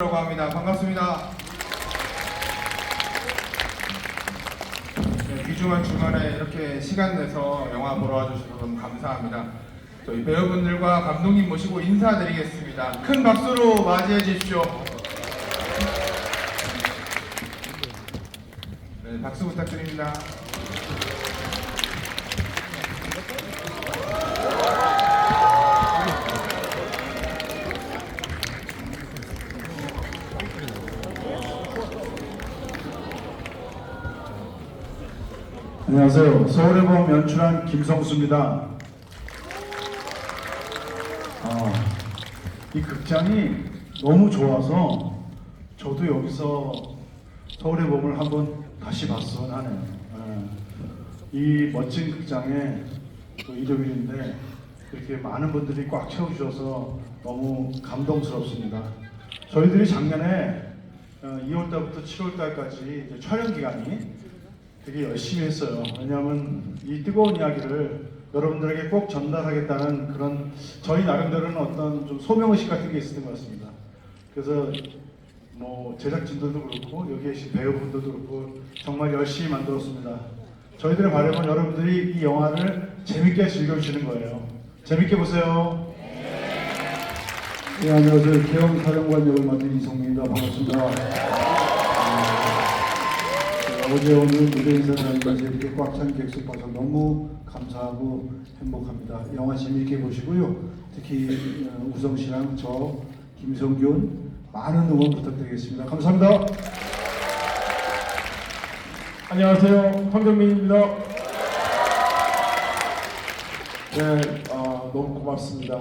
라고 합니다. 반갑습니다. 네, 귀중한 주말에 이렇게 시간 내서 영화 보러 와주셔서 너무 감사합니다. 저희 배우분들과 감독님 모시고 인사드리겠습니다. 큰 박수로 맞이해 주십시오. 네, 박수 부탁드립니다. 안녕하세요. 서울의 봄 연출한 김성수입니다. 아, 이 극장이 너무 좋아서 저도 여기서 서울의 봄을 한번 다시 봤으면 하네요. 예. 이 멋진 극장에 또 일요일인데 이렇게 많은 분들이 꽉 채워주셔서 너무 감동스럽습니다. 저희들이 작년에 2월 달부터 7월 달까지 이제 촬영 기간이 되게 열심히 했어요. 왜냐하면 이 뜨거운 이야기를 여러분들에게 꼭 전달하겠다는 그런 저희 나름대로는 어떤 좀 소명의식 같은 게 있었던 것 같습니다. 그래서 뭐 제작진들도 그렇고 여기 계신 배우분들도 그렇고 정말 열심히 만들었습니다. 저희들의 바람은 여러분들이 이 영화를 재밌게 즐겨주시는 거예요. 재밌게 보세요. 네, 안녕하세요. 개영 사령관 역을 맡은 이성민입니다. 반갑습니다. 네, 어제 오늘 무대 인사를 하면서 이렇게 꽉 찬 객석 봐서 너무 감사하고 행복합니다. 영화 재미있게 보시고요. 특히 어, 우성 씨랑 저 김성균 많은 응원 부탁드리겠습니다. 감사합니다. 안녕하세요. 황정민입니다. 네, 아, 너무 고맙습니다.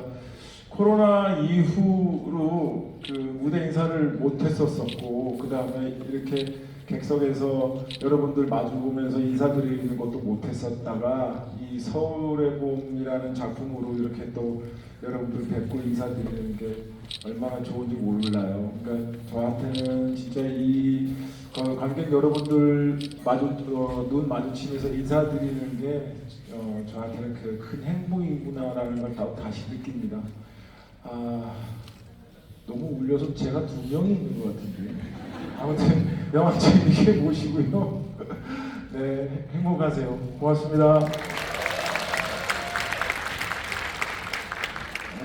코로나 이후로 그 무대 인사를 못 했었었고, 그 다음에 이렇게 객석에서 여러분들 마주 보면서 인사드리는 것도 못 했었다가, 이 서울의 봄이라는 작품으로 이렇게 또 여러분들 뵙고 인사드리는 게 얼마나 좋은지 몰라요. 그러니까 저한테는 진짜 이 어, 관객 여러분들 마주 어, 눈 마주치면서 인사드리는 게 어, 저한테는 그 큰 행복이구나라는 걸 다, 다시 느낍니다. 아 너무 울려서 제가 두 명이 있는 것 같은데 아무튼 영화 재밌게 보시고요. 네 행복하세요. 고맙습니다.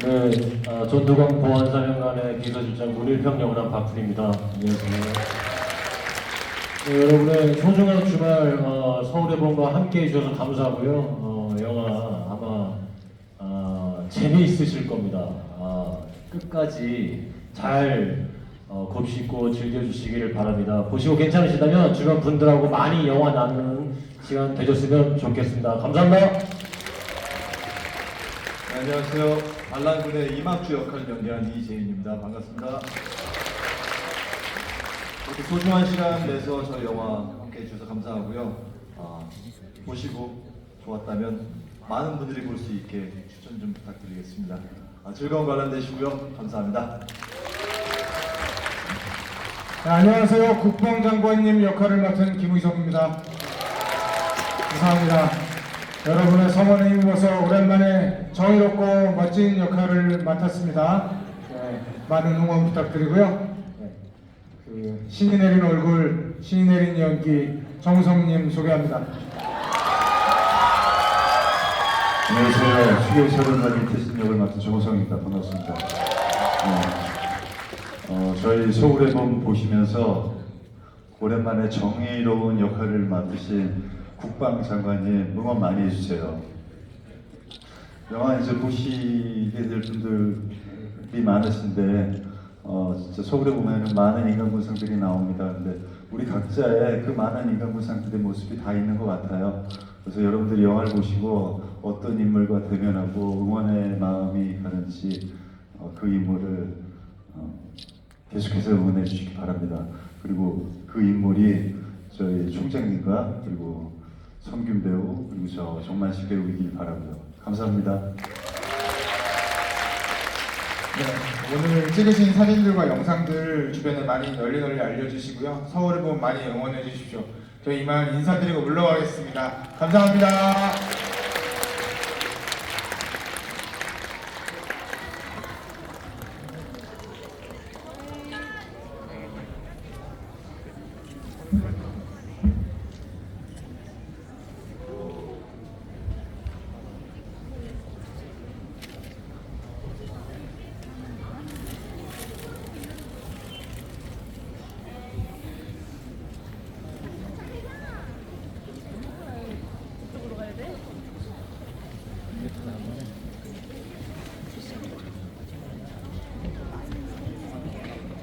네, 아, 전두광 보안사령관의 비서실장 문일평 영남 박훈입니다. 안녕하세요. 네, 여러분의 소중한 주말 어, 서울의 봄과 함께 해주셔서 감사하고요. 어, 영화 아마 아, 재미있으실 겁니다. 아, 끝까지 잘 어, 곱씹고 즐겨주시기를 바랍니다. 보시고 괜찮으시다면 주변 분들하고 많이 영화 나누는 시간 되셨으면 좋겠습니다. 감사합니다. 네, 안녕하세요. 반란군의 이막주 역할을 연기한 이재인입니다. 반갑습니다. 이렇게 소중한 시간 내서 저희 영화 함께 해주셔서 감사하고요. 아, 보시고 좋았다면 많은 분들이 볼 수 있게 추천 좀 부탁드리겠습니다. 아, 즐거운 관람 되시고요. 감사합니다. 네, 안녕하세요. 국방장관님 역할을 맡은 김의석입니다. 감사합니다. 여러분의 성원에 힘입어서 오랜만에 정의롭고 멋진 역할을 맡았습니다. 네, 많은 응원 부탁드리고요. 네, 그 신이 내린 얼굴, 신이 내린 연기 정우성님 소개합니다. 안녕하세요. 수교사령관님 대신 역을 맡은 정호성입니다. 반갑습니다. 저희 서울의 봄 보시면서 오랜만에 정의로운 역할을 맡으신 국방장관님 응원 많이 해주세요. 영화 이제 보시게 될 분들이 많으신데 어, 진짜 서울에 보면은 많은 인간군상들이 나옵니다. 근데 우리 각자의 그 많은 인간군상들의 모습이 다 있는 것 같아요. 그래서 여러분들이 영화를 보시고 어떤 인물과 대면하고 응원의 마음이 가는지 어, 그 인물을 어, 계속해서 응원해 주시기 바랍니다. 그리고 그 인물이 저희 총장님과 그리고 성균 배우 그리고 저 정만식 배우이길 바라고요. 감사합니다. 네, 오늘 찍으신 사진들과 영상들 주변에 많이 널리 널리 알려주시고요. 서울을 보면 많이 응원해 주십시오. 저희 이만 인사드리고 물러가겠습니다. 감사합니다.